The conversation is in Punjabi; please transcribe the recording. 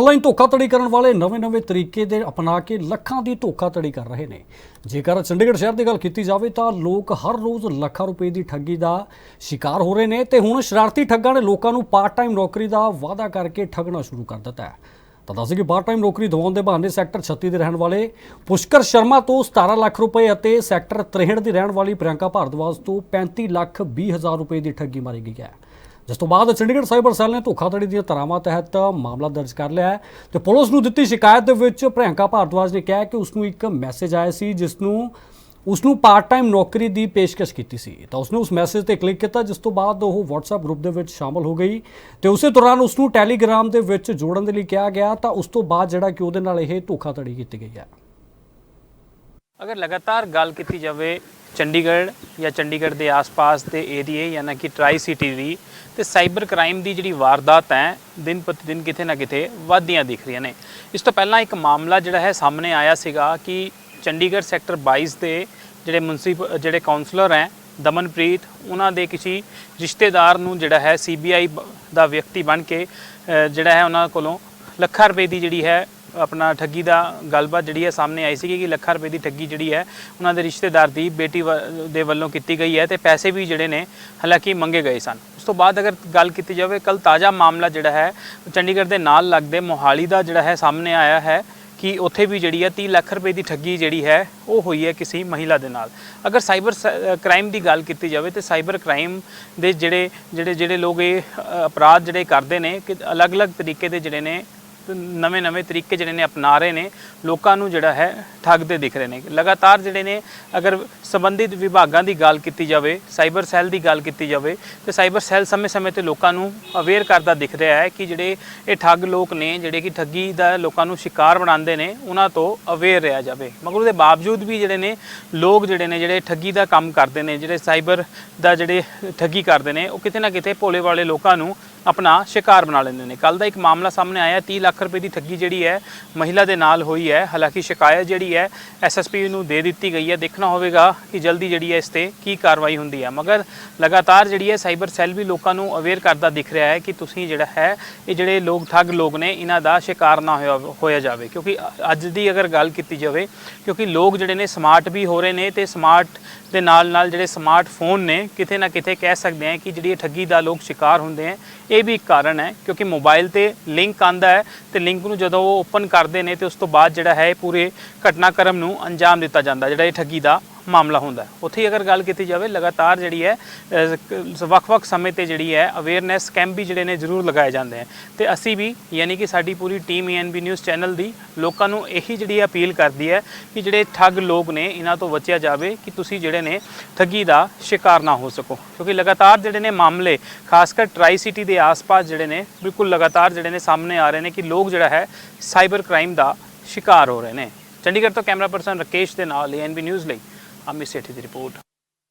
ਆਨਲਾਈਨ ਧੋਖਾਧੜੀ ਕਰਨ ਵਾਲੇ ਨਵੇਂ-ਨਵੇਂ ਤਰੀਕੇ ਦੇ ਅਪਣਾ ਕੇ ਲੱਖਾਂ ਦੀ ਧੋਖਾਧੜੀ ਕਰ ਰਹੇ ਨੇ। ਜੇਕਰ ਚੰਡੀਗੜ੍ਹ ਸ਼ਹਿਰ ਦੀ ਗੱਲ ਕੀਤੀ ਜਾਵੇ ਤਾਂ ਲੋਕ ਹਰ ਰੋਜ਼ ਲੱਖਾਂ ਰੁਪਏ ਦੀ ਠੱਗੀ ਦਾ ਸ਼ਿਕਾਰ ਹੋ ਰਹੇ ਨੇ ਤੇ ਹੁਣ ਸ਼ਰਾਰਤੀ ਠੱਗਾਂ ਨੇ ਲੋਕਾਂ ਨੂੰ ਪਾਰਟ ਟਾਈਮ ਨੌਕਰੀ ਦਾ ਵਾਅਦਾ ਕਰਕੇ ਠੱਗਣਾ ਸ਼ੁਰੂ ਕਰ ਦਿੱਤਾ ਹੈ। ਤਾਂ ਦੱਸਦੇ ਕਿ ਪਾਰਟ ਟਾਈਮ ਨੌਕਰੀ ਦਿਵਾਉਣ ਦੇ ਬਹਾਨੇ ਸੈਕਟਰ 36 ਦੇ ਰਹਿਣ ਵਾਲੇ ਪੁਸ਼ਕਰ ਸ਼ਰਮਾ ਤੋਂ 17 ਲੱਖ ਰੁਪਏ ਅਤੇ ਸੈਕਟਰ 63 ਦੀ ਰਹਿਣ ਵਾਲੀ ਪ੍ਰਿਯੰਕਾ ਭਾਰਦਵਾਜ ਤੋਂ 35 ਲੱਖ 20 ਹਜ਼ਾਰ ਰੁਪਏ ਦੀ ਠੱਗੀ ਮਾਰੀ ਗਈ ਹੈ। ਜਿਸ ਤੋਂ ਬਾਅਦ ਚੰਡੀਗੜ੍ਹ ਸਾਈਬਰ ਸੈੱਲ ਨੇ ਧੋਖਾਧੜੀ ਦੀਆਂ ਧਾਰਾਵਾਂ ਤਹਿਤ ਮਾਮਲਾ ਦਰਜ ਕਰ ਲਿਆ ਹੈ ਤੇ ਪੁਲਿਸ ਨੂੰ ਦਿੱਤੀ ਸ਼ਿਕਾਇਤ ਦੇ ਵਿੱਚ ਪ੍ਰਿਯੰਕਾ ਭਾਰਦਵਾਜ ਨੇ ਕਿਹਾ ਕਿ ਉਸ ਨੂੰ ਇੱਕ ਮੈਸੇਜ ਆਇਆ ਸੀ ਜਿਸ ਨੂੰ ਉਸ ਨੂੰ ਪਾਰਟ ਟਾਈਮ ਨੌਕਰੀ ਦੀ ਪੇਸ਼ਕਸ਼ ਕੀਤੀ ਸੀ। ਤਾਂ ਉਸਨੇ ਉਸ ਮੈਸੇਜ ਤੇ ਕਲਿੱਕ ਕੀਤਾ, ਜਿਸ ਤੋਂ ਬਾਅਦ ਉਹ WhatsApp ਗਰੁੱਪ ਦੇ ਵਿੱਚ ਸ਼ਾਮਲ ਹੋ ਗਈ ਤੇ ਉਸੇ ਦੌਰਾਨ ਉਸ ਨੂੰ Telegram ਦੇ ਵਿੱਚ ਜੋੜਨ ਦੇ ਲਈ ਕਿਹਾ ਗਿਆ, ਤਾਂ ਉਸ ਤੋਂ ਬਾਅਦ ਜਿਹੜਾ ਕਿ ਉਹਦੇ ਨਾਲ ਇਹ ਧੋਖਾਧੜੀ ਕੀਤੀ ਗਈ ਹੈ। ਅਗਰ ਲਗਾਤਾਰ ਗੱਲ ਕੀਤੀ ਜਾਵੇ ਚੰਡੀਗੜ੍ਹ ਜਾਂ ਚੰਡੀਗੜ੍ਹ ਦੇ ਆਸ-ਪਾਸ ਦੇ ਏਰੀਏ ਯਾਨੀ ਕਿ ਟਰਾਈ ਸਿਟੀ ਦੀ ਤੇ ਸਾਈਬਰ ਕ੍ਰਾਈਮ ਦੀ ਜਿਹੜੀ ਵਾਰਦਾਤ ਹੈ, ਦਿਨ ਪ੍ਰਤੀ ਦਿਨ ਕਿਤੇ ਨਾ ਕਿਤੇ ਵੱਧਦੀਆਂ ਦਿਖ ਰਹੀਆਂ ਨੇ। ਇਸ ਤੋਂ ਪਹਿਲਾਂ ਇੱਕ ਮਾਮਲਾ ਜਿਹੜਾ ਹੈ ਸਾਹਮਣੇ ਆਇਆ ਸੀਗਾ ਕਿ ਚੰਡੀਗੜ੍ਹ ਸੈਕਟਰ 22 ਦੇ ਜਿਹੜੇ ਮੁਨਸਿਪ ਜਿਹੜੇ ਕਾਉਂਸਲਰ ਹੈ, ਦਮਨਪ੍ਰੀਤ, ਉਹਨਾਂ ਦੇ ਕਿਸੇ ਰਿਸ਼ਤੇਦਾਰ ਨੂੰ ਜਿਹੜਾ ਹੈ ਸੀਬੀਆਈ ਦਾ ਵਿਅਕਤੀ ਬਣ ਕੇ ਜਿਹੜਾ ਹੈ ਉਹਨਾਂ ਕੋਲੋਂ ਲੱਖਾਂ ਰੁਪਏ ਦੀ ਜਿਹੜੀ ਹੈ ਆਪਣਾ ਠੱਗੀ ਦਾ ਗੱਲਬਾਤ ਜਿਹੜੀ ਹੈ ਸਾਹਮਣੇ ਆਈ ਸੀ ਕਿ ਲੱਖਾਂ ਰੁਪਏ ਦੀ ਠੱਗੀ ਜਿਹੜੀ ਹੈ ਉਹਨਾਂ ਦੇ ਰਿਸ਼ਤੇਦਾਰ ਦੀ ਬੇਟੀ ਵ- ਦੇ ਵੱਲੋਂ ਕੀਤੀ ਗਈ ਹੈ ਤੇ ਪੈਸੇ ਵੀ ਜਿਹੜੇ ਨੇ ਹਾਲਾਂਕਿ ਮੰਗੇ ਗਏ ਸਨ। ਉਸ ਤੋਂ ਬਾਅਦ ਅਗਰ ਗੱਲ ਕੀਤੀ ਜਾਵੇ ਕੱਲ ਤਾਜ਼ਾ ਮਾਮਲਾ ਜਿਹੜਾ ਹੈ ਚੰਡੀਗੜ੍ਹ ਦੇ ਨਾਲ ਲੱਗਦੇ ਮੋਹਾਲੀ ਦਾ ਜਿਹੜਾ ਹੈ ਸਾਹਮਣੇ ਆਇਆ ਹੈ ਕਿ ਉੱਥੇ ਵੀ ਜਿਹੜੀ ਹੈ 30 ਲੱਖ ਰੁਪਏ ਦੀ ਠੱਗੀ ਜਿਹੜੀ ਹੈ, ਉਹ ਹੋਈ ਹੈ ਕਿਸੇ ਮਹਿਲਾ ਦੇ ਨਾਲ। ਅਗਰ ਸਾਈਬਰ ਕ੍ਰਾਈਮ ਦੀ ਗੱਲ ਕੀਤੀ ਜਾਵੇ ਤੇ ਸਾਈਬਰ ਕ੍ਰਾਈਮ ਦੇ ਜਿਹੜੇ ਜਿਹੜੇ ਜਿਹੜੇ ਲੋਕ ਇਹ ਅਪਰਾਧ ਜਿਹੜੇ ਕਰਦੇ ਨੇ, ਕਿ ਅਲੱਗ-ਅਲੱਗ ਤਰੀਕੇ ਦੇ ਜਿਹੜੇ ਨੇ ਨਵੇਂ ਨਵੇਂ ਤਰੀਕੇ ਜਿਹੜੇ ਨੇ ਅਪਣਾ ਰਹੇ ਨੇ, ਲੋਕਾਂ ਨੂੰ ਜਿਹੜਾ ਹੈ ਠੱਗਦੇ ਦਿਖ ਰਹੇ ਨੇ। ਲਗਾਤਾਰ ਜਿਹੜੇ ਨੇ, ਅਗਰ ਸੰਬੰਧਿਤ ਵਿਭਾਗਾਂ ਦੀ ਗੱਲ ਕੀਤੀ ਜਾਵੇ, ਸਾਈਬਰ ਸੈੱਲ ਦੀ ਗੱਲ ਕੀਤੀ ਜਾਵੇ, ਤੇ ਸਾਈਬਰ ਸੈੱਲ ਸਮੇਂ-ਸਮੇਂ ਤੇ ਲੋਕਾਂ ਨੂੰ ਅਵੇਅਰ ਕਰਦਾ ਦਿਖ ਰਿਹਾ ਹੈ ਕਿ ਜਿਹੜੇ ਇਹ ਠੱਗ ਲੋਕ ਨੇ, ਜਿਹੜੇ ਕਿ ਠੱਗੀ ਦਾ ਲੋਕਾਂ ਨੂੰ ਸ਼ਿਕਾਰ ਬਣਾਉਂਦੇ ਨੇ, ਉਹਨਾਂ ਤੋਂ ਅਵੇਅਰ ਰਿਹਾ ਜਾਵੇ। ਮਗਰ ਉਹਦੇ ਬਾਵਜੂਦ ਵੀ ਜਿਹੜੇ ਨੇ, ਲੋਕ ਜਿਹੜੇ ਨੇ, ਜਿਹੜੇ ਠੱਗੀ ਦਾ ਕੰਮ ਕਰਦੇ ਨੇ, ਜਿਹੜੇ ਸਾਈਬਰ ਦਾ ਜਿਹੜੇ ਠੱਗੀ ਕਰਦੇ ਨੇ, ਉਹ ਕਿਤੇ ਨਾ ਕਿਤੇ ਭੋਲੇ ਵਾਲੇ ਲੋਕਾਂ ਨੂੰ ਆਪਣਾ ਸ਼ਿਕਾਰ ਬਣਾ ਲੈਂਦੇ ਨੇ। ਕੱਲ ਦਾ ਇੱਕ ਮਾਮਲਾ ਸਾਹਮਣੇ ਆਇਆ 30 ਲੱਖ ਰੁਪਏ ਦੀ ਠੱਗੀ ਜਿਹੜੀ ਹੈ, ਮਹਿਲਾ ਦੇ ਨਾਲ ਹੋਈ ਹੈ। ਹਾਲਾਂਕਿ ਸ਼ਿਕਾਇਤ ਜਿਹੜੀ ਹੈ ਐਸਐਸਪੀ ਨੂੰ ਦੇ ਦਿੱਤੀ ਗਈ ਹੈ। ਦੇਖਣਾ ਹੋਵੇਗਾ ਕਿ ਜਲਦੀ ਜਿਹੜੀ ਹੈ, ਇਸ ਤੇ ਕੀ ਕਾਰਵਾਈ ਹੁੰਦੀ ਹੈ। ਮਗਰ ਲਗਾਤਾਰ ਜਿਹੜੀ ਹੈ, ਸਾਈਬਰ ਸੈੱਲ ਵੀ ਲੋਕਾਂ ਨੂੰ ਅਵੇਅਰ ਕਰਦਾ ਦਿਖ ਰਿਹਾ ਹੈ ਕਿ ਤੁਸੀਂ ਜਿਹੜਾ ਹੈ, ਇਹ ਜਿਹੜੇ ਲੋਕ ਠੱਗ ਲੋਕ ਨੇ, ਇਹਨਾਂ ਦਾ ਸ਼ਿਕਾਰ ਨਾ ਹੋਇਆ ਹੋਇਆ ਜਾਵੇ। ਕਿਉਂਕਿ ਅੱਜ ਦੀ ਅਗਰ ਗੱਲ ਕੀਤੀ ਜਾਵੇ, ਕਿਉਂਕਿ ਲੋਕ ਜਿਹੜੇ ਨੇ, ਸਮਾਰਟ ਵੀ ਹੋ ਰਹੇ ਨੇ ਤੇ ਸਮਾਰਟ ਦੇ ਨਾਲ ਨਾਲ ਜਿਹੜੇ ਸਮਾਰਟਫੋਨ ਨੇ, ਕਿਤੇ ਨਾ ਕਿਤੇ ਕਹਿ ਸਕਦੇ ਹਾਂ ਕਿ ਜਿਹੜੀ ਇਹ ਠੱਗੀ ਦਾ ਲੋਕ ਸ਼ਿਕਾਰ ਹੁੰਦੇ ਹੈ ਇਹ ਵੀ ਇੱਕ ਕਾਰਨ ਹੈ, ਕਿਉਂਕਿ ਮੋਬਾਈਲ ਤੇ ਲਿੰਕ ਆਂਦਾ ਹੈ ਤੇ ਲਿੰਕ ਨੂੰ ਜਦੋਂ ਉਹ ਓਪਨ ਕਰਦੇ ਨੇ ਤੇ ਉਸ ਤੋਂ ਬਾਅਦ ਜਿਹੜਾ ਹੈ ਇਹ ਪੂਰੇ ਘਟਨਾਕ੍ਰਮ ਨੂੰ ਅੰਜਾਮ ਦਿੱਤਾ ਜਾਂਦਾ, ਜਿਹੜਾ ਇਹ ਠੱਗੀ ਦਾ ਮਾਮਲਾ ਹੁੰਦਾ ਉੱਥੇ ਹੀ ਅਗਰ ਗੱਲ ਕੀਤੀ ਜਾਵੇ, ਲਗਾਤਾਰ ਜਿਹੜੀ ਹੈ ਵੱਖ-ਵੱਖ ਸਮੇਂ ਤੇ ਜਿਹੜੀ ਹੈ ਅਵੇਅਰਨੈਸ ਕੈਂਪ ਵੀ ਜਿਹੜੇ ਨੇ ਜ਼ਰੂਰ ਲਗਾਏ ਜਾਂਦੇ ਹਨ ਤੇ ਅਸੀਂ ਵੀ ਯਾਨੀ ਕਿ ਸਾਡੀ ਪੂਰੀ ਟੀਮ ਐਨਬੀ ਨਿਊਜ਼ ਚੈਨਲ ਦੀ ਲੋਕਾਂ ਨੂੰ ਇਹੀ ਜਿਹੜੀ ਅਪੀਲ ਕਰਦੀ ਹੈ ਕਿ ਜਿਹੜੇ ਠੱਗ ਲੋਕ ਨੇ, ਇਹਨਾਂ ਤੋਂ ਬਚਿਆ ਜਾਵੇ ਕਿ ਤੁਸੀਂ ਜਿਹੜੇ ਨੇ ਠੱਗੀ ਦਾ ਸ਼ਿਕਾਰ ਨਾ ਹੋ ਸਕੋ। ਕਿਉਂਕਿ ਲਗਾਤਾਰ ਜਿਹੜੇ ਨੇ ਮਾਮਲੇ, ਖਾਸ ਕਰ ਟਰਾਈ ਸਿਟੀ ਦੇ ਆਸ-ਪਾਸ ਜਿਹੜੇ ਨੇ, ਬਿਲਕੁਲ ਲਗਾਤਾਰ ਜਿਹੜੇ ਨੇ ਸਾਹਮਣੇ ਆ ਰਹੇ ਨੇ ਕਿ ਲੋਕ ਜਿਹੜਾ ਹੈ ਸਾਈਬਰ ਕ੍ਰਾਈਮ ਦਾ ਸ਼ਿਕਾਰ ਹੋ ਰਹੇ ਨੇ। ਚੰਡੀਗੜ੍ਹ ਤੋਂ ਕੈਮਰਾ ਪਰਸਨ ਰਕੇਸ਼ ਦੇ ਨਾਲ ਐਨਬੀ ਨਿਊਜ਼ ਲਈ। a mir de die Tribute.